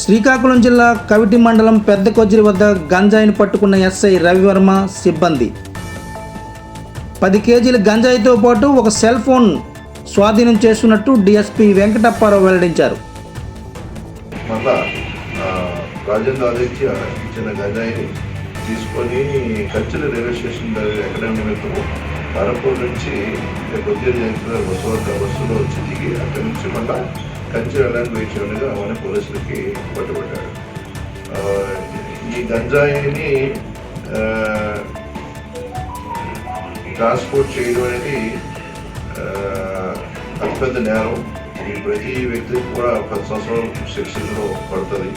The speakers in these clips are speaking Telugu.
శ్రీకాకుళం జిల్లా కవిటి మండలం పెద్ద కొజ్జిరి వద్ద గంజాయిని పట్టుకున్న ఎస్ఐ రవివర్మ సిబ్బంది. పది కేజీల గంజాయితో పాటు ఒక సెల్ ఫోన్ స్వాధీనం చేస్తున్నట్టు డిఎస్పి వెంకటప్పారావు వెల్లడించారు. ఇచ్చిన గంజాయిని తీసుకొని కచ్చిల రైల్వే స్టేషన్ దగ్గర ఎక్కడ నిమిత్తము అరపూర్ నుంచి కొద్దిగా జంక్షన్ బస్సు బస్సులో వచ్చి దిగి అక్కడి నుంచి మళ్ళా కంచి వెళ్ళడానికి అవన్నీ మన పోలీసులకి పట్టుబడ్డాడు ఈ గంజాయిని ట్రాన్స్పోర్ట్ చేయడం అనేది అతిపెద్ద నేరం. ఈ ప్రతి వ్యక్తికి కూడా పది సంవత్సరాలు శిక్షలో పడుతుంది.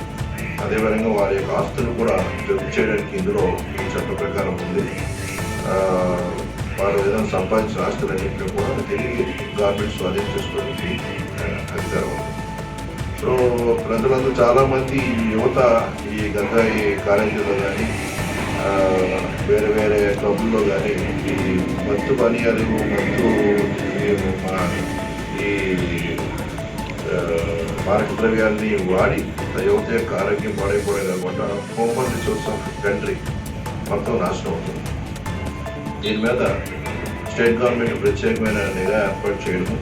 అదేవిధంగా వారి యొక్క ఆస్తులు కూడా జప్తు చేయడానికి ఇందులో ఈ చట్ట ప్రకారం ఉంది. వారు ఏదైనా సంపాదించిన ఆస్తులన్నింటినీ కూడా తిరిగి గవర్నమెంట్ స్వాధీనం చేసుకోవడానికి ఆ, సో ప్రజలందరూ చాలామంది యువత ఈ గంజాయి కాలేజీలో కానీ వేరే వేరే క్లబ్లో కానీ ఈ మత్తు పనియాలు మత్తు ఈ ఈ మారక ద్రవ్యాన్ని వాడి యువత యొక్క ఆరోగ్యం పాడైపోవడం కాకుండా హ్యూమన్ రిసోర్స్ ఆఫ్ కంట్రీ మొత్తం నాశనం అవుతుంది. దీని మీద స్టేట్ గవర్నమెంట్ ప్రత్యేకమైన నిఘా ఏర్పాటు చేయడము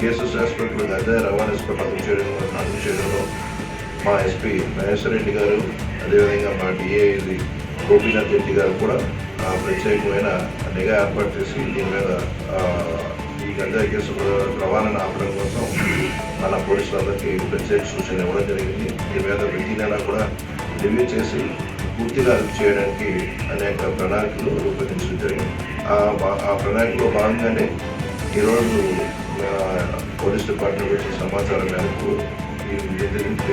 కేసెస్ ఆస్పెక్ట్ మీద అదే రవాణా ఆస్పెక్ట్ అదుపు చేయడం అదుపు చేయడంలో మా ఎస్పీ మహేశ్వర రెడ్డి గారు అదేవిధంగా మా డిఏది గోపీనాథ్ రెడ్డి గారు కూడా ఆ, ప్రత్యేకమైన నిఘా ఏర్పాటు చేసి దీని మీద ఈ గంజాయి కేసు రవాణాను ఆపడం కోసం మన పోలీసులందరికీ ప్రత్యేక సూచన ఇవ్వడం జరిగింది దీని మీద ప్రతి నెల కూడా రివ్యూ చేసి పూర్తిగా చేయడానికి అనేక ప్రణాళికలు రూపొందించడం జరిగింది ఆ ఆ ప్రణాళికలో భాగంగానే ఈరోజు పోలీస్ డిపార్ట్మెంట్ వచ్చిన సమాచారం మేరకు ఈ ఇంటెలిజెన్స్